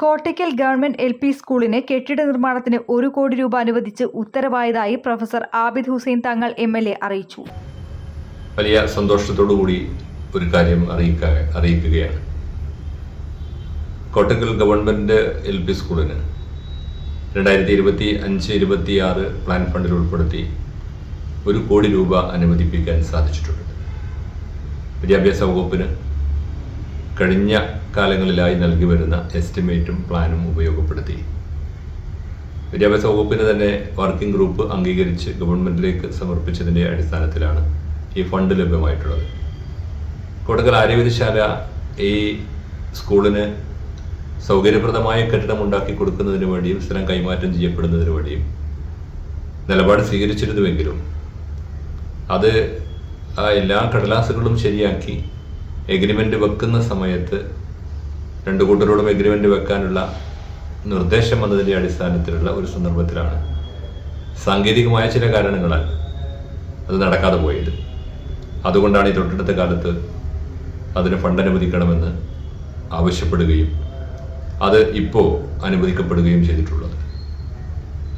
Kottakkal government L P സ്കൂളിന് കെട്ടിട നിർമ്മാണത്തിന് ഒരു കോടി രൂപ അനുവദിച്ച് ഉത്തരവായതായി professor Abid Hussain Thangal M L A അറിയിച്ചു. വലിയ സന്തോഷത്തോടു കൂടി ഒരു കാര്യം അറിയിക്ക അറിയിക്കുകയാണ്. കോട്ടക്കൽ ഗവൺമെന്റ് എൽ പി സ്കൂളിന് രണ്ടായിരത്തി ഇരുപത്തി അഞ്ച് ഇരുപത്തി ആറ് പ്ലാൻ ഫണ്ടിൽ ഉൾപ്പെടുത്തി ഒരു കോടി രൂപ അനുവദിപ്പിക്കാൻ സാധിച്ചിട്ടുണ്ട്. വിദ്യാഭ്യാസ വകുപ്പിന് കഴിഞ്ഞ കാലങ്ങളിലായി നൽകി വരുന്ന എസ്റ്റിമേറ്റും പ്ലാനും ഉപയോഗപ്പെടുത്തി. വിദ്യാഭ്യാസ വകുപ്പിന് തന്നെ വർക്കിംഗ് ഗ്രൂപ്പ് അംഗീകരിച്ച് ഗവൺമെന്റിലേക്ക് സമർപ്പിച്ചതിന്റെ അടിസ്ഥാനത്തിലാണ് ഈ ഫണ്ട് ലഭ്യമായിട്ടുള്ളത്. കോട്ടക്കൽ ആര്യവിദ്യശാല ഈ സ്കൂളിന് സൗകര്യപ്രദമായ കെട്ടിടം ഉണ്ടാക്കി കൊടുക്കുന്നതിന് വേണ്ടിയും സ്ഥലം കൈമാറ്റം ചെയ്യപ്പെടുന്നതിന് വേണ്ടിയും നിലപാട് സ്വീകരിച്ചിരുന്നുവെങ്കിലും അത് എല്ലാ കടലാസുകളും ശരിയാക്കി എഗ്രിമെന്റ് വെക്കുന്ന സമയത്ത് രണ്ടു കൂട്ടരോടും എഗ്രിമെന്റ് വെക്കാനുള്ള നിർദ്ദേശം വന്നതിന്റെ അടിസ്ഥാനത്തിലുള്ള ഒരു സന്ദർഭത്തിലാണ്. സാങ്കേതികമായ ചില കാരണങ്ങളാൽ അത് നടക്കാതെ പോയത്. അതുകൊണ്ടാണ് ഈ തൊട്ടടുത്ത കാലത്ത് അതിന് ഫണ്ട് അനുവദിക്കണമെന്ന് ആവശ്യപ്പെടുകയും അത് ഇപ്പോൾ അനുവദിക്കപ്പെടുകയും ചെയ്തിട്ടുള്ളത്.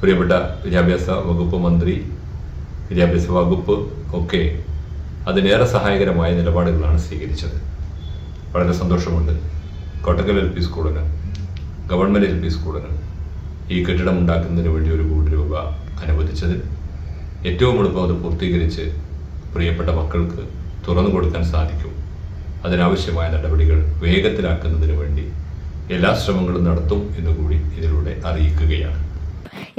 പ്രിയപ്പെട്ട വിദ്യാഭ്യാസ വകുപ്പ് മന്ത്രി വിദ്യാഭ്യാസ വകുപ്പ് ഒക്കെ അതിനേറെ സഹായകരമായ നിലപാടുകളാണ് സ്വീകരിച്ചത്. വളരെ സന്തോഷമുണ്ട്. കോട്ടക്കൽ എൽ പി സ്കൂളിന് ഗവൺമെന്റ് എൽ പി സ്കൂളിന് ഈ കെട്ടിടം ഉണ്ടാക്കുന്നതിന് വേണ്ടി ഒരു കോടി രൂപ അനുവദിച്ചതിൽ ഏറ്റവും എളുപ്പം അത് പൂർത്തീകരിച്ച് പ്രിയപ്പെട്ട മക്കൾക്ക് തുറന്നു കൊടുക്കാൻ സാധിക്കും. അതിനാവശ്യമായ നടപടികൾ വേഗത്തിലാക്കുന്നതിന് വേണ്ടി എല്ലാ ശ്രമങ്ങളും നടത്തും എന്നുകൂടി ഇതിലൂടെ അറിയിക്കുകയാണ്.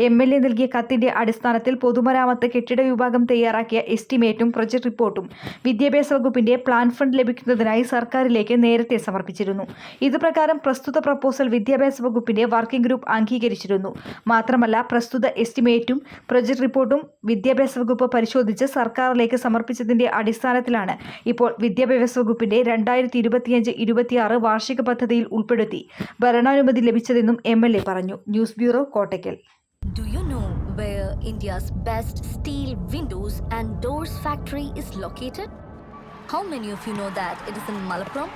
എം എൽ എ നൽകിയ കത്തിന്റെ അടിസ്ഥാനത്തിൽ പൊതുമരാമത്ത് കെട്ടിട വിഭാഗം തയ്യാറാക്കിയ എസ്റ്റിമേറ്റും പ്രൊജക്ട് റിപ്പോർട്ടും വിദ്യാഭ്യാസ വകുപ്പിന്റെ പ്ലാൻ ഫണ്ട് ലഭിക്കുന്നതിനായി സർക്കാരിലേക്ക് നേരത്തെ സമർപ്പിച്ചിരുന്നു. ഇതുപ്രകാരം പ്രസ്തുത പ്രപ്പോസൽ വിദ്യാഭ്യാസ വകുപ്പിന്റെ വർക്കിംഗ് ഗ്രൂപ്പ് അംഗീകരിച്ചിരുന്നു. മാത്രമല്ല പ്രസ്തുത എസ്റ്റിമേറ്റും പ്രൊജക്ട് റിപ്പോർട്ടും വിദ്യാഭ്യാസ വകുപ്പ് പരിശോധിച്ച് സർക്കാരിലേക്ക് സമർപ്പിച്ചതിന്റെ അടിസ്ഥാനത്തിലാണ് ഇപ്പോൾ വിദ്യാഭ്യാസ വകുപ്പിന്റെ രണ്ടായിരത്തി ഇരുപത്തിയഞ്ച് ഇരുപത്തിയാറ് വാർഷിക പദ്ധതിയിൽ ഉൾപ്പെടുത്തി ഭരണാനുമതി ലഭിച്ചതെന്നും എം പറഞ്ഞു. News bureau Kottakkal. Where India's best steel windows and doors factory is located? How many of you know that it is in Malappuram,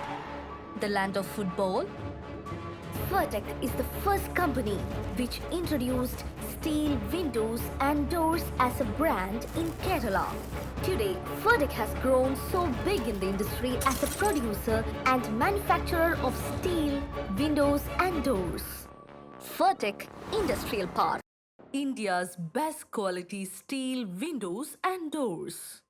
the land of football? Vertec is the first company which introduced steel windows and doors as a brand in Kerala. Today, Vertec has grown so big in the industry as a producer and manufacturer of steel, windows and doors. Vertec Industrial Park. India's best quality steel windows and doors.